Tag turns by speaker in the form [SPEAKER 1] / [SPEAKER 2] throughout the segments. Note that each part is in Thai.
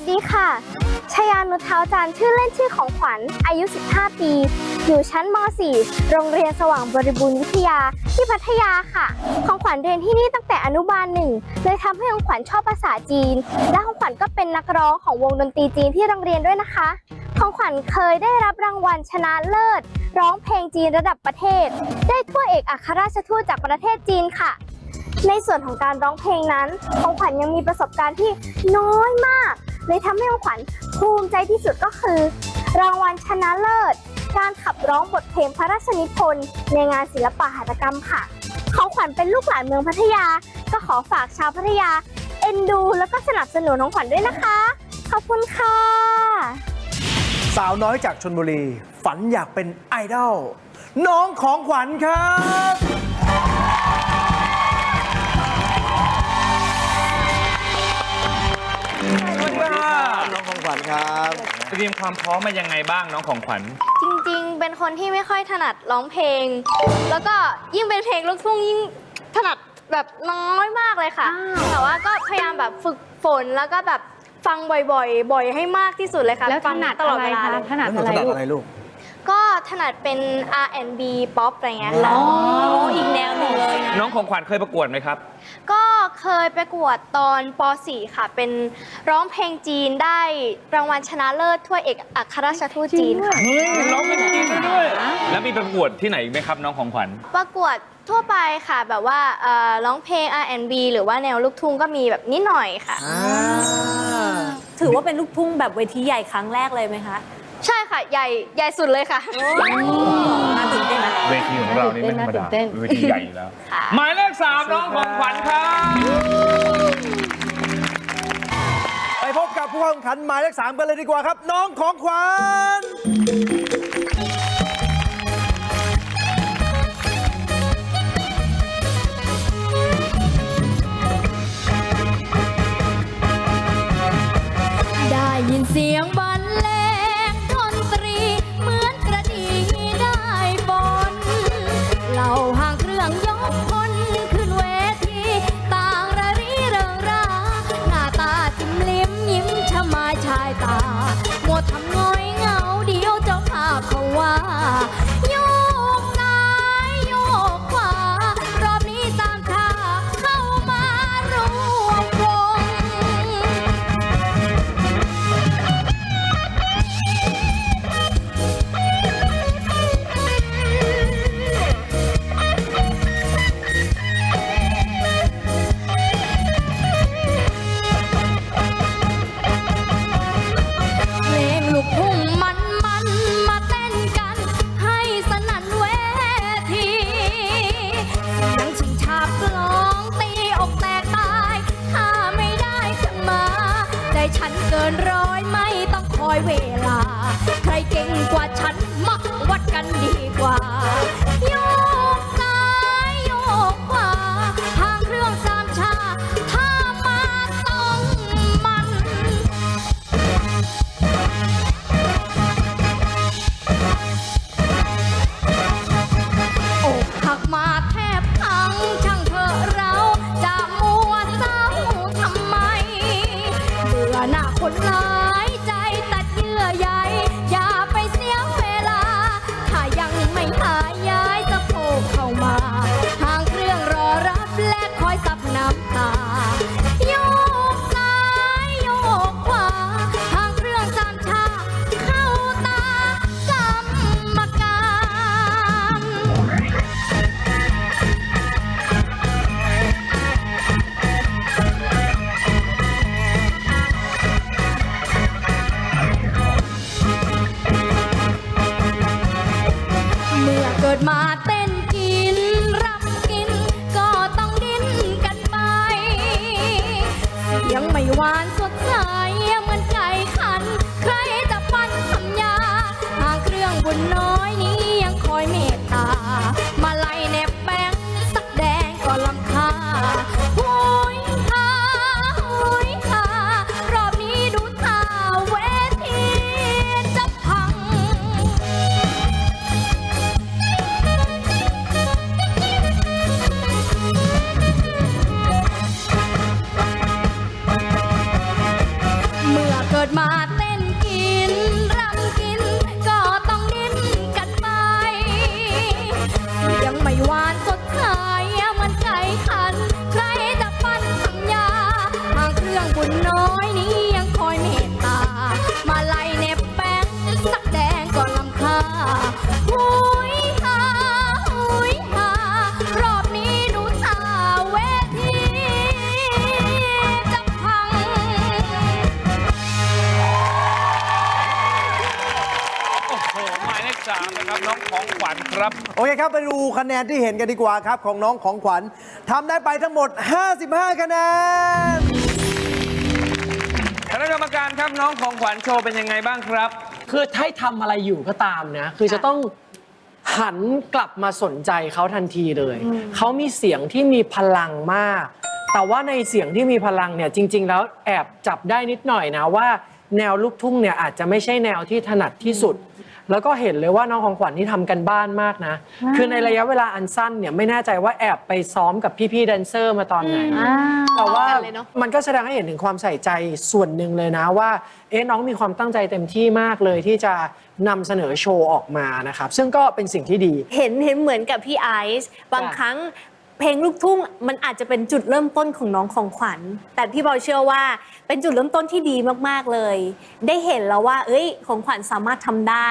[SPEAKER 1] วัสดีค่ะชยานุเท้าจันชื่อเล่นชื่อของขวัญ อายุ 15 ปี อยู่ชั้นม .4 โรงเรียนสว่างบริบูรณ์วิทยาที่พัทยาค่ะ ของขวัญเรียนที่นี่ตั้งแต่อนุบาลหนึ่งเลยทำให้ของขวัญชอบภาษาจีน และของขวัญก็เป็นนักร้องของวงดนตรีจีนที่โรงเรียนด้วยนะคะ ของขวัญเคยได้รับรางวัลชนะเลิศ ร้องเพลงจีนระดับประเทศ ได้ถ้วเอกอัครราชทูตจากประเทศจีนค่ะในส่วนของการร้องเพลงนั้น ของขวัญยังมีประสบการณ์ที่น้อยมาก เลยทำให้ของขวัญภูมิใจที่สุดก็คือ รางวัลชนะเลิศ การขับร้องบทเพลงพระราชนิพนธ์ในงานศิลปะหัตถกรรมค่ะ ของขวัญเป็นลูกหลานเมืองพัทยา ก็ขอฝากชาวพัทยา เอ็นดู แล้วก็สนับสนุนของขวัญด้วยนะคะ ขอบคุณค่ะ
[SPEAKER 2] สาวน้อยจากชนบุรี ฝันอยากเป็นไอดอลน้องของขวัญครับ
[SPEAKER 3] วั
[SPEAKER 2] ญครับ
[SPEAKER 3] เตรียมความพร้อมมายังไงบ้างน้องของขวัญ
[SPEAKER 1] จริงๆ เป็นคนที่ไม่ค่อยถนัดร้องเพลง แล้วก็ยิ่งเป็นเพลงลูกทุ่งยิ่งถนัดแบบน้อยมากเลยค่ะ แต่ว่าก็พยายามแบบฝึกฝนแล้วก็แบบฟังบ่อยๆ บ่อยให้มากที่สุดเลยค่ะ
[SPEAKER 4] แล้วถ
[SPEAKER 1] ฟัง
[SPEAKER 4] นัด
[SPEAKER 1] ตลอ
[SPEAKER 4] อะ
[SPEAKER 1] ด
[SPEAKER 4] ไร
[SPEAKER 1] เวลา
[SPEAKER 4] คะ
[SPEAKER 1] เลย
[SPEAKER 4] ถนัด
[SPEAKER 2] แล้วหนู
[SPEAKER 4] อะไร
[SPEAKER 2] ถนัด
[SPEAKER 4] ลูก
[SPEAKER 2] อะไรลูก
[SPEAKER 1] ก็ถนัดเป็น R&B ป๊อปอะไรเงี้ยค่ะ
[SPEAKER 4] อ๋ออีกแนวหนึ่งเลยนะ
[SPEAKER 3] น้องของขวัญเคยประกวดไหมครับ
[SPEAKER 1] ก็ เคยประกวดตอนป .4 ค่ะ เป็นร้องเพลงจีนได้รางวัลชนะเลิศถ้วยเอกอัครราชทูตจีนค่ะ
[SPEAKER 3] เฮ้ยร้องเพลงจีนได้ด้วย แล้วมีประกวดที่ไหนอีกไหมครับน้องของขวัญ
[SPEAKER 1] ประกวดทั่วไปค่ะ แบบว่าเอ่อร้องเพลง R&B หรือว่าแนวลูกทุ่งก็มีแบบนิดหน่อยค่ะ
[SPEAKER 4] ถือว่าเป็นลูกทุ่งแบบเวทีใหญ่ครั้งแรกเลยไหมคะ
[SPEAKER 1] ใช่ค่ะ ใหญ่ใหญ่สุดเลยค่ะ
[SPEAKER 4] น่า ตื่นเต้นนะ
[SPEAKER 3] เวทีของเรานี่ไม่ธรรมดา
[SPEAKER 4] น่าตื่นเต้น
[SPEAKER 3] เวทีใหญ่อยู่แล้ว
[SPEAKER 1] ค่ะ
[SPEAKER 3] หมายเลขสามน้องของขวัญครับ
[SPEAKER 2] ไปพบกับผู้เข้าแข่งขันหมายเลขสามกันเลยดีกว่าครับ น้องของขวัญ
[SPEAKER 5] ได้ยินเสียงบ ดกัน มื่อเกิดมาเต้นกินรับกิน ก็ต้องดิ้นกันไป ยังไม่หวานสดใส เมื่อเกิด
[SPEAKER 3] ครับ
[SPEAKER 5] โอเคครับไปดูคะแนนที่เห็นกันดีกว่าครับ ของน้องของขวัญทำได้ไปทั้งหมด 55 คะแนน
[SPEAKER 3] คณะกรรมการครับน้องของขวัญโชว์เป็นยังไงบ้างครับ
[SPEAKER 6] คือถ้าให้ทำอะไรอยู่ก็ตามนะ คือจะต้องหันกลับมาสนใจเขาทันทีเลย เขามีเสียงที่มีพลังมาก แต่ว่าในเสียงที่มีพลังเนี่ยจริง ๆ แล้วแอบจับได้นิดหน่อยนะว่า แนวลูกทุ่งเนี่ยอาจจะไม่ใช่แนวที่ถนัดที่สุด แล้วก็เห็นเลยว่าน้องของขวัญนี่ทำกันบ้านมากนะ คือในระยะเวลาอันสั้นเนี่ยไม่แน่ใจว่าแอบไปซ้อมกับพี่ๆแดนเซอร์มาตอนไหนแต่ว่ามันก็แสดงให้เห็นถึงความใส่ใจส่วนหนึ่งเลยนะว่าเอ๊ะน้องมีความตั้งใจเต็มที่มากเลยที่จะนำเสนอโชว์ออกมานะครับ ซึ่งก็เป็นสิ่งที่ดี
[SPEAKER 4] เห็นเห็นเหมือนกับพี่ไอซ์บาง
[SPEAKER 6] จ้ะ
[SPEAKER 4] ครั้ง เพลงลูกทุ่งมันอาจจะเป็นจุดเริ่มต้นของน้องของขวัญ แต่พี่บอยเชื่อว่าเป็นจุดเริ่มต้นที่ดีมากๆเลย ได้เห็นแล้วว่า เอ้ย ของขวัญสามารถทำได้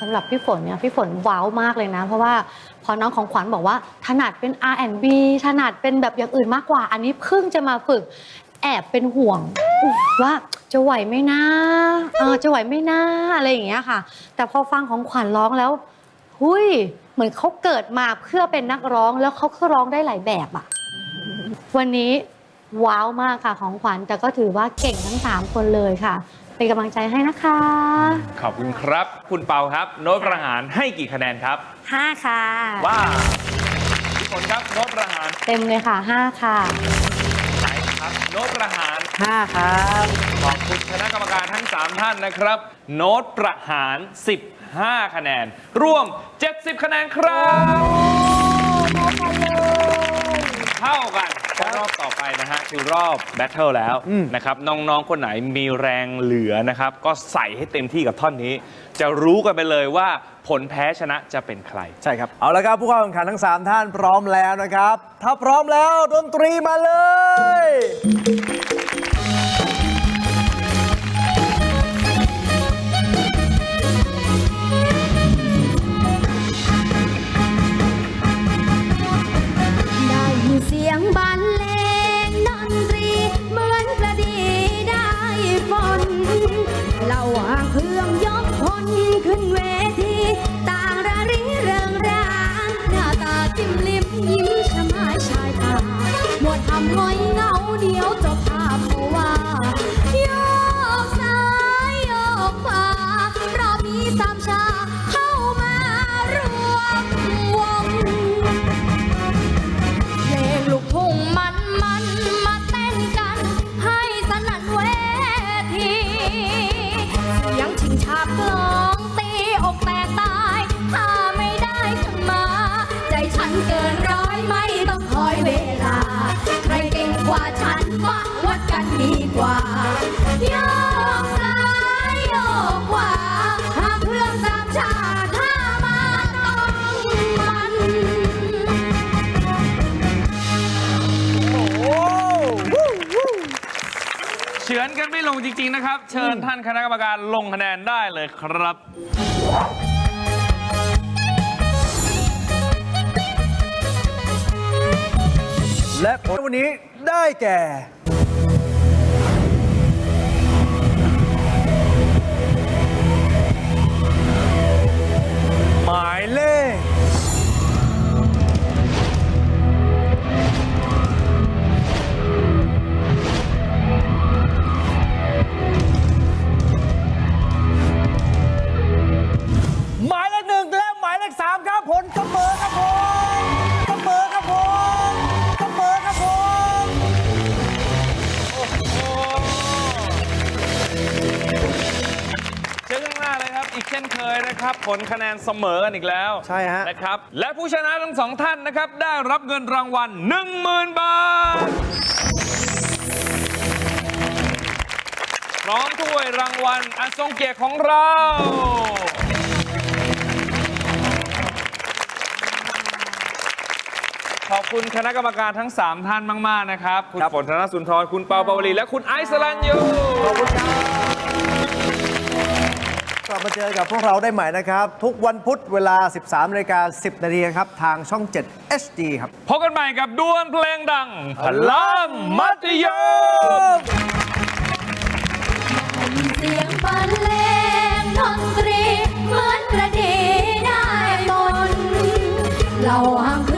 [SPEAKER 7] สำหรับพี่ฝนเนี่ยพี่ฝนว้าวมากเลยนะ เพราะว่าพอน้องของขวัญบอกว่าถนัดเป็น R&B ถนัดเป็นแบบอย่างอื่นมากกว่า อันนี้เพิ่งจะมาฝึกแอบเป็นห่วงว่าจะไหวไหมนะเออจะไหวไหมนะอะไรอย่างเงี้ยค่ะ แต่พอฟังของขวัญร้องแล้ว หุยเหมือนเขาเกิดมาเพื่อเป็นนักร้องแล้วเขาก็ร้องได้หลายแบบอะวันนี้ว้าวมากค่ะของขวัญแต่ก็ถือว่าเก่งทั้งสามคนเลยค่ะ เป็นกำลังใจให้นะคะ
[SPEAKER 3] ขอบคุณครับ คุณเปาครับ โน้ตประหารให้กี่คะแนนครับ
[SPEAKER 4] 5ค่ะ
[SPEAKER 3] ว้าวพี่ฝนครับโน้ตประหาร
[SPEAKER 7] เต็มเลยค่ะ5ค่ะ
[SPEAKER 3] ไหนครับโน้ตประหาร
[SPEAKER 6] 5ครับ
[SPEAKER 3] ขอบคุณคณะกรรมการทั้ง 3 ท่านนะครับ โน้ตประหาร 15คะแนน รวม 70 คะแนนครับเท่ากันรอบต่อไปนะฮะคือรอบแบทเทิลแล้วนะครับน้องๆ คนไหนมีแรงเหลือนะครับ ก็ใส่ให้เต็มที่กับท่อนนี้ จะรู้กันไปเลยว่าผลแพ้ชนะจะเป็นใคร
[SPEAKER 5] ใช่ครับ เอาละครับ ผู้เข้าแข่งขันทั้ง 3 ท่านพร้อมแล้วนะครับ ถ้าพร้อมแล้วดนตรีมาเลย
[SPEAKER 8] ลงจริง
[SPEAKER 3] ๆ นะครับ เชิญท่านคณะกรรมการลงคะแนนได้เลยครับ
[SPEAKER 5] และผลวันนี้ได้แก่ หมายเลข
[SPEAKER 3] ช่นเคยนะครับ ผลคะแนนเสมอกันอีกแล้ว
[SPEAKER 5] ใช่ฮะ
[SPEAKER 3] นะครับ และผู้ชนะทั้งสองท่านนะครับ ได้รับเงินรางวัล10,000 บาท พร้อมถ้วยรางวัลอันทรงเกียรติของเรา ขอบคุณคณะกรรมการทั้ง 3 ท่านมาก ๆ นะครับ คุณ
[SPEAKER 2] ครับ
[SPEAKER 3] ฝนธนสุนทร คุณเปาปาวลีและคุณไอซ์สลันยู
[SPEAKER 2] ขอบคุณครับ กลับมาเจอกับพวกเราได้ใหม่นะครับ ทุกวันพุธเวลา 13นาฬิกา10นาทีครับ ทางช่อง 7 HD ครับ
[SPEAKER 3] พบกันใหม่กับดวลเพลงดัง พลังมัธยม
[SPEAKER 5] เสียงบงเพื่า